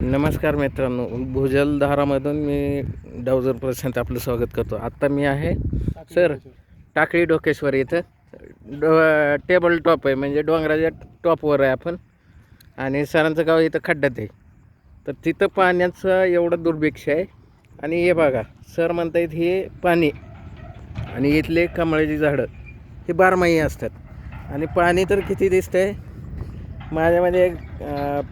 नमस्कार मित्रांनो भुजलधारामधून मी डावजर प्रशांत आपलं स्वागत करतो. आत्ता मी आहे सर टाकळी डोकेश्वर इथं. डो टेबल टॉप आहे म्हणजे डोंगराच्या टॉपवर आहे आपण. आणि सरांचं गाव इथं खड्ड्यात आहे. तर तिथं पाण्याचं एवढं दुर्भिक्ष आहे. आणि हे बघा सर म्हणतायत हे पाणी आणि इथले कमळाची झाडं हे बारमाही असतात. आणि पाणी तर किती दिसतंय? माझ्यामध्ये एक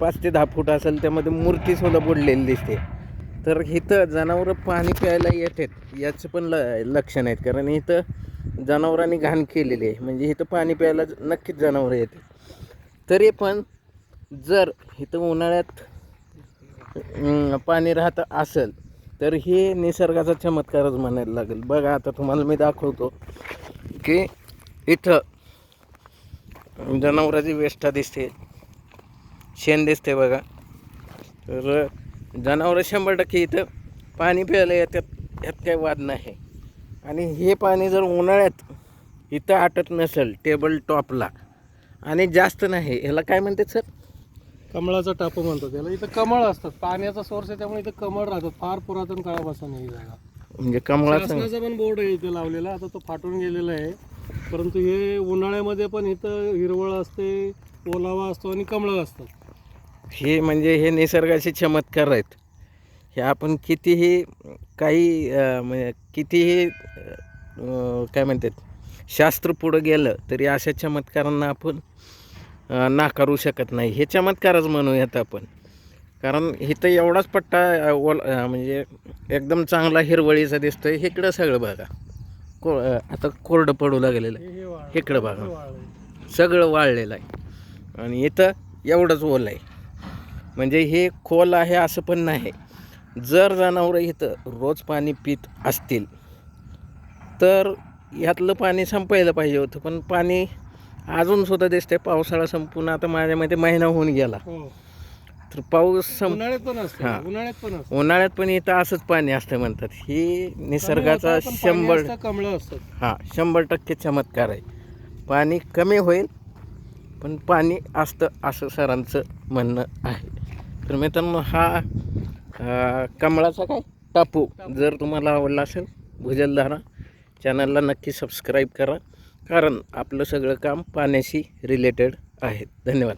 पाच ते दहा फूट असेल त्यामध्ये मूर्तीसुद्धा बुडलेली दिसते. तर इथं जनावरं पाणी प्यायला येतात याचं पण ल लक्षण आहेत. कारण इथं जनावरांनी घाण केलेली आहे. म्हणजे इथं पाणी प्यायला ज- नक्कीच जनावरं येतात तरी पण जर इथं उन्हाळ्यात पाणी राहत असेल तर हे निसर्गाचा चमत्कारच म्हणायला लागेल. बघा आता तुम्हाला मी दाखवतो की इथं जनावराची वेष्टा दिसते. शेण दिसते बघा. तर जनावरं शंभर टक्के इथं पाणी प्यायला येतात. यात काही वाद नाही. आणि हे पाणी जर उन्हाळ्यात इथं आटत नसेल टेबल टॉपला आणि जास्त नाही ह्याला काय म्हणतात सर? कमळाचा टापू म्हणतो त्याला इथं कमळ असतात. पाण्याचा सोर्स आहे त्यामुळे इथं कमळ राहतात. फार पुरातन काळापासून ही जागा. म्हणजे कमळाचं शासनाचा पण बोर्ड आहे इथे लावलेला. आता तो फाटून गेलेला आहे. परंतु हे उन्हाळ्यामध्ये पण इथं हिरवळ असते ओलावा असतो आणि कमळ असतात. हे म्हणजे हे निसर्गाचे चमत्कार आहेत. हे आपण कितीही काही म्हणजे कितीही काय म्हणतात शास्त्र पुढं गेलं तरी अशा चमत्कारांना आपण नाकारू शकत नाही. हे चमत्कारच म्हणूयात आपण. कारण इथं एवढाच पट्टा ओल म्हणजे एकदम चांगला हिरवळीचा दिसतोय. इकडं सगळं बघा. को आता कोरडं पडू लागलेलं आहे. इकडं बघा. सगळं वाळलेलं आहे. आणि इथं एवढंच ओल आहे. म्हणजे हे खोल आहे असं पण नाही. जर जनावरं इथं रोज पाणी पित असतील तर ह्यातलं पाणी संपायला पाहिजे होतं. पण पाणी अजूनसुद्धा दिसतंय पावसाळा संपून आता माझ्यामध्ये महिना होऊन गेला. हो. तर पाऊस उन्हाळ्यात पण असते. हा. उन्हाळ्यात पण असतं. उन्हाळ्यात पण इथं असंच पाणी असतं म्हणतात. ही निसर्गाचा शंभर कमळ असतात हां शंभर टक्के चमत्कार आहे. पाणी कमी होईल पण पाणी असतं असं सरांचं म्हणणं आहे. तर मित्रांनो हा कमळाचा काय? टापू. जर तुम्हाला आवडला असेल भुजलधारा चॅनलला नक्की सबस्क्राईब करा कारण आपलं सगळं काम पाण्याशी रिलेटेड आहे. धन्यवाद.